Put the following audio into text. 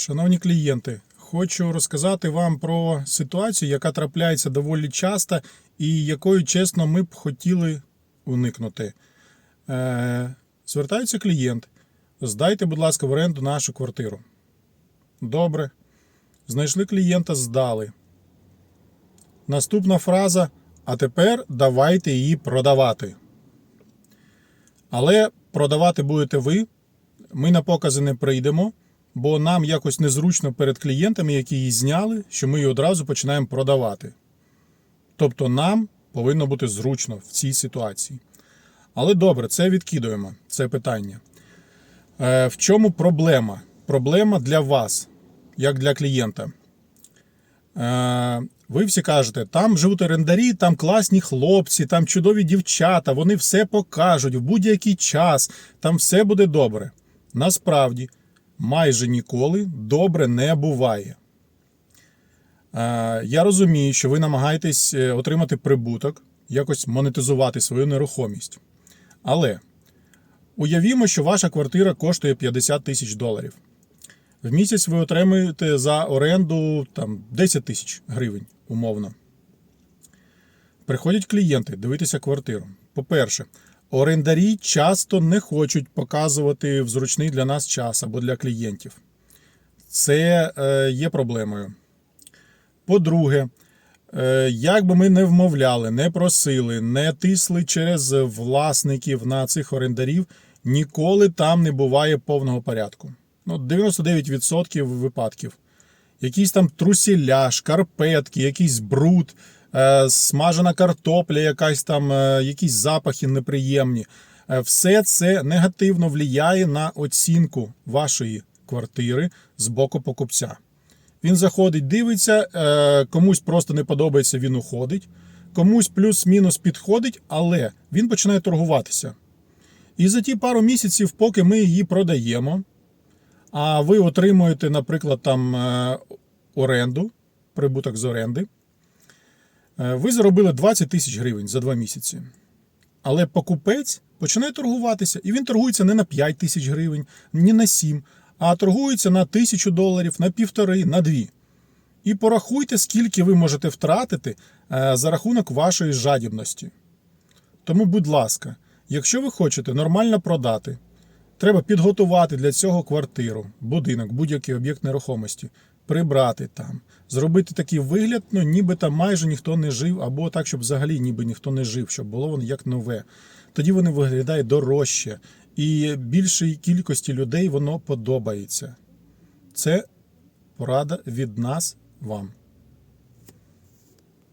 Шановні клієнти, хочу розказати вам про ситуацію, яка трапляється доволі часто і якою, чесно, ми б хотіли уникнути. Е, звертається клієнт. Здайте, будь ласка, в оренду нашу квартиру. Добре. Знайшли клієнта, здали. Наступна фраза. А тепер давайте її продавати. Але продавати будете ви. Ми на покази не прийдемо, бо нам якось незручно перед клієнтами, які її зняли, що ми її одразу починаємо продавати. Тобто нам повинно бути зручно в цій ситуації. Але добре, це відкидуємо, це питання. Е, в чому проблема? Проблема для вас, як для клієнта. Е, ви всі кажете, там живуть орендарі, там класні хлопці, там чудові дівчата, вони все покажуть в будь-який час, там все буде добре. Насправді, майже ніколи добре не буває. Е, Я розумію, що ви намагаєтесь е, отримати прибуток, якось монетизувати свою нерухомість. Але уявімо, що ваша квартира коштує 50 тисяч доларів. В місяць ви отримуєте за оренду там, 10 тисяч гривень, умовно. Приходять клієнти дивитися квартиру. По-перше, орендарі часто не хочуть показувати в зручний для нас час або для клієнтів. Це е, є проблемою. По-друге, е, як би ми не вмовляли, не просили, не тисли через власників на цих орендарів, ніколи там не буває повного порядку. Ну, 99% випадків. Якісь там трусіля, шкарпетки, якийсь бруд, смажена картопля, якась там, е, якісь запахи неприємні. Е, Все це негативно впливає на оцінку вашої квартири з боку покупця. Він заходить, дивиться, е, комусь просто не подобається, він уходить, комусь плюс-мінус підходить, але він починає торгуватися. І за ті пару місяців, поки ми її продаємо, а ви отримуєте, наприклад, там е, оренду, прибуток з оренди, е, ви заробили 20 тисяч гривень за два місяці. Але покупець починає торгуватися, і він торгується не на 5 тисяч гривень, ні на 7, а торгується на тисячу доларів, на півтори, на дві. І порахуйте, скільки ви можете втратити е, за рахунок вашої жадібності. Тому, будь ласка, якщо ви хочете нормально продати, треба підготувати для цього квартиру, будинок, будь-який об'єкт нерухомості, прибрати там, зробити такий вигляд, ну ніби там майже ніхто не жив, або так, щоб взагалі ніби ніхто не жив, щоб було воно як нове. Тоді воно виглядає дорожче, і більшій кількості людей воно подобається. Це порада від нас вам.